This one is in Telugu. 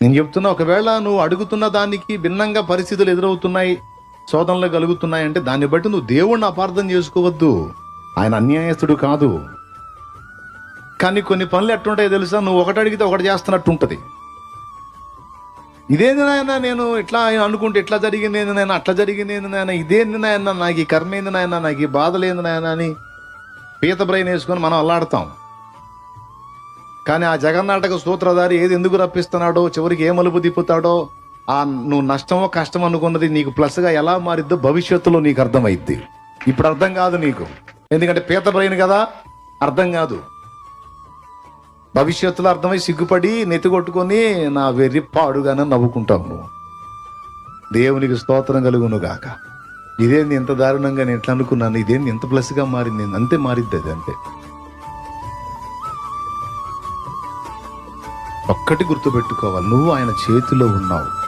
నేను చెప్తున్నా ఒకవేళ నువ్వు అడుగుతున్న దానికి భిన్నంగా పరిస్థితులు ఎదురవుతున్నాయి శోధనలు కలుగుతున్నాయి అంటే దాన్ని బట్టి నువ్వు దేవుణ్ణి అపార్థం చేసుకోవద్దు. ఆయన అన్యాయస్తుడు కాదు. కానీ కొన్ని పనులు ఎట్టుంటాయో తెలుసా? నువ్వు ఒకటి అడిగితే ఒకటి చేస్తున్నట్టు ఉంటుంది ఇదేంది నేను ఇట్లా అనుకుంటే ఇట్లా జరిగింది ఏంది నాయన అట్లా జరిగింది ఏంది నాయన ఇదేంది నాయన నాకు ఈ కర్మ ఏంది నాయన నాకు ఈ బాధలేంది నాయన అని పీత బ్రెయిన్ వేసుకొని మనం అల్లాడతాం. కానీ ఆ జగన్నాటక సూత్రధారి ఏది ఎందుకు రప్పిస్తున్నాడో చివరికి ఏ మలుపు తిప్పుతాడో ఆ నువ్వు నష్టమో కష్టం అనుకున్నది నీకు ప్లస్గా ఎలా మారిద్దో భవిష్యత్తులో నీకు అర్థమైద్ది. ఇప్పుడు అర్థం కాదు నీకు. ఎందుకంటే పీత బ్రెయిన్ కదా అర్థం కాదు. భవిష్యత్తులో అర్థమై సిగ్గుపడి నెత్తి కొట్టుకొని నా వెర్రి పాడుగానే నవ్వుకుంటావు నువ్వు. దేవునికి స్తోత్రం కలుగును గాక. ఇదేంది ఎంత దారుణంగా నేను ఎట్లా అనుకున్నాను? ఇదేంది ఎంత ప్లస్గా మారింది? అంతే మారిద్ది అది అంతే. ఒక్కటి గుర్తుపెట్టుకోవాలి. నువ్వు ఆయన చేతిలో ఉన్నావు.